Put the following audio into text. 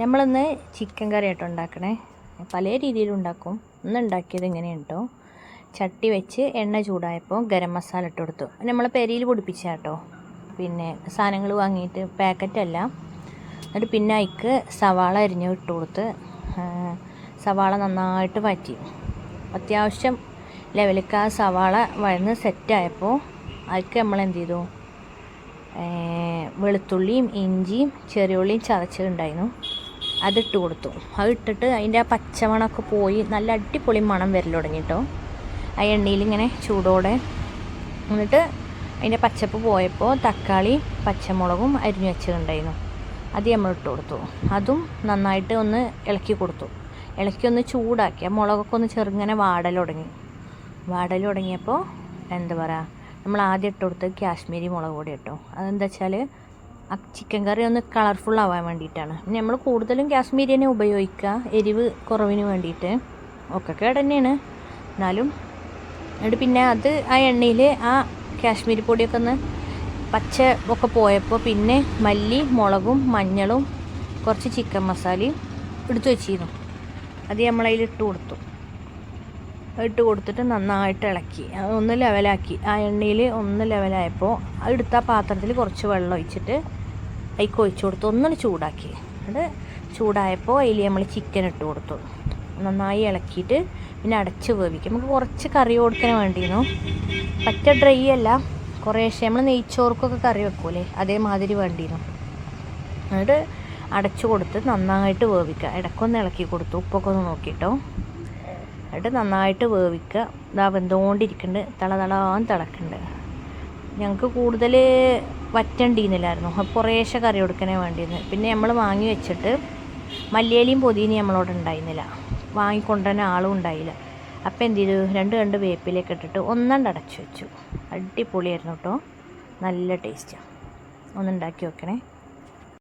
നമ്മളിന്ന് ചിക്കൻ കറി ആയിട്ട് ഉണ്ടാക്കണേ. പല രീതിയിലുണ്ടാക്കും ഇന്ന് ഉണ്ടാക്കിയത് ഇങ്ങനെയാണ് ചട്ടി വെച്ച് എണ്ണ ചൂടായപ്പോൾ ഗരം മസാല ഇട്ട് കൊടുത്തു. നമ്മൾ പെരിയിൽ പൊടിപ്പിച്ച കേട്ടോ പിന്നെ സാധനങ്ങൾ വാങ്ങിയിട്ട് പാക്കറ്റല്ല എന്നിട്ട് പിന്നെ അതിക്ക് സവാള അരിഞ്ഞ് ഇട്ട് കൊടുത്ത് സവാള നന്നായിട്ട് വറ്റി. അത്യാവശ്യം ലെവലിക്ക് ആ സവാള വഴന്ന് സെറ്റായപ്പോൾ അതിക്ക് നമ്മൾ എന്ത് ചെയ്തു? വെളുത്തുള്ളിയും ഇഞ്ചിയും ചെറിയുള്ളിയും ചതച്ചിട്ടുണ്ടായിരുന്നു അതിട്ട് കൊടുത്തു. അത് ഇട്ടിട്ട് അതിന്റെ ആ പച്ചമണമൊക്കെ പോയി നല്ല അടിപൊളി മണം വരൽ തുടങ്ങിട്ടോ ആ എണ്ണയിൽ ഇങ്ങനെ ചൂടോടെ എന്നിട്ട് അതിന്റെ പച്ചപ്പ് പോയപ്പോൾ തക്കാളി പച്ചമുളകും അരിഞ്ഞു വെച്ചിട്ടുണ്ടായിരുന്നു. അത് നമ്മൾ ഇട്ട് കൊടുത്തു. അതും നന്നായിട്ട് ഒന്ന് ഇളക്കി കൊടുത്തു. ഇളക്കി ഒന്ന് ചൂടാക്കി. ആ മുളകൊക്കെ ഒന്ന് ചെറുങ്ങനെ വാടൽ തുടങ്ങി. വാടൽ തുടങ്ങിയപ്പോൾ എന്താ പറയുക നമ്മൾ ആദ്യം ഇട്ട് കൊടുത്തത് കാശ്മീരി മുളക് പൊടി ഇട്ടു അതെന്താ വെച്ചാൽ ചിക്കൻ കറി ഒന്ന് കളർഫുൾ ആവാൻ വേണ്ടിയിട്ടാണ്. നമ്മൾ കൂടുതലും കാശ്മീരി തന്നെ ഉപയോഗിക്കുക എരിവ് കുറവിന് വേണ്ടിയിട്ട്. ഒക്കെ കേട് തന്നെയാണ്. എന്നാലും എന്നിട്ട് പിന്നെ അത് ആ എണ്ണയിൽ ആ കാശ്മീരി പൊടിയൊക്കെ ഒന്ന് പച്ച ഒക്കെ പോയപ്പോൾ പിന്നെ മല്ലി മുളകും മഞ്ഞളും കുറച്ച് ചിക്കൻ മസാലയും എടുത്തു വെച്ചിരുന്നു. അത് നമ്മളതിൽ ഇട്ട് കൊടുത്തു. ഇട്ട് കൊടുത്തിട്ട് നന്നായിട്ട് ഇളക്കി. ഒന്ന് ലെവലാക്കി ആ എണ്ണയിൽ ഒന്ന് ലെവലായപ്പോൾ എടുത്ത ആ പാത്രത്തിൽ കുറച്ച് വെള്ളം ഒഴിച്ചിട്ട് അതിൽ ഒഴിച്ചു കൊടുത്തു. ഒന്നും ചൂടാക്കി. അത് ചൂടായപ്പോൾ അതിൽ നമ്മൾ ചിക്കൻ ഇട്ട് കൊടുത്തു. നന്നായി ഇളക്കിയിട്ട് പിന്നെ അടച്ച് വേവിക്കും. നമുക്ക് കുറച്ച് കറി കൊടുക്കാൻ വേണ്ടിയിരുന്നു. പറ്റ ഡ്രൈ അല്ല. കുറേശ്ശെ നമ്മൾ നെയ്ച്ചോർക്കൊക്കെ കറി വെക്കൂലേ? അതേമാതിരി വേണ്ടിയിരുന്നു. എന്നിട്ട് അടച്ചു കൊടുത്ത് നന്നായിട്ട് വേവിക്കുക. ഇടക്കൊന്ന് ഇളക്കി കൊടുത്തു. ഉപ്പൊക്കെ ഒന്ന് നോക്കിയിട്ടോ എന്നിട്ട് നന്നായിട്ട് വേവിക്കുക. ഇതാ വെന്തുകൊണ്ടിരിക്കുന്നുണ്ട് തള തളാൻ തിളക്കുന്നുണ്ട് ഞങ്ങൾക്ക് കൂടുതൽ വറ്റണ്ടിന്നില്ലായിരുന്നു അപ്പോൾ കുറേശ്ശെ കറി കൊടുക്കണേ വേണ്ടിയിരുന്നു പിന്നെ നമ്മൾ വാങ്ങി വെച്ചിട്ട് മല്ലിയിലയും പൊതിയും നമ്മളോട് ഉണ്ടായിരുന്നില്ല വാങ്ങിക്കൊണ്ടുവരാൻ ആളും ഉണ്ടായില്ല അപ്പോൾ എന്ത് ചെയ്തു രണ്ട് രണ്ട് വേപ്പിലേക്ക് ഇട്ടിട്ട് ഒന്നണ്ട് അടച്ചു വെച്ചു. അടിപൊളിയായിരുന്നു കേട്ടോ നല്ല ടേസ്റ്റാണ് ഒന്നുണ്ടാക്കി വെക്കണേ.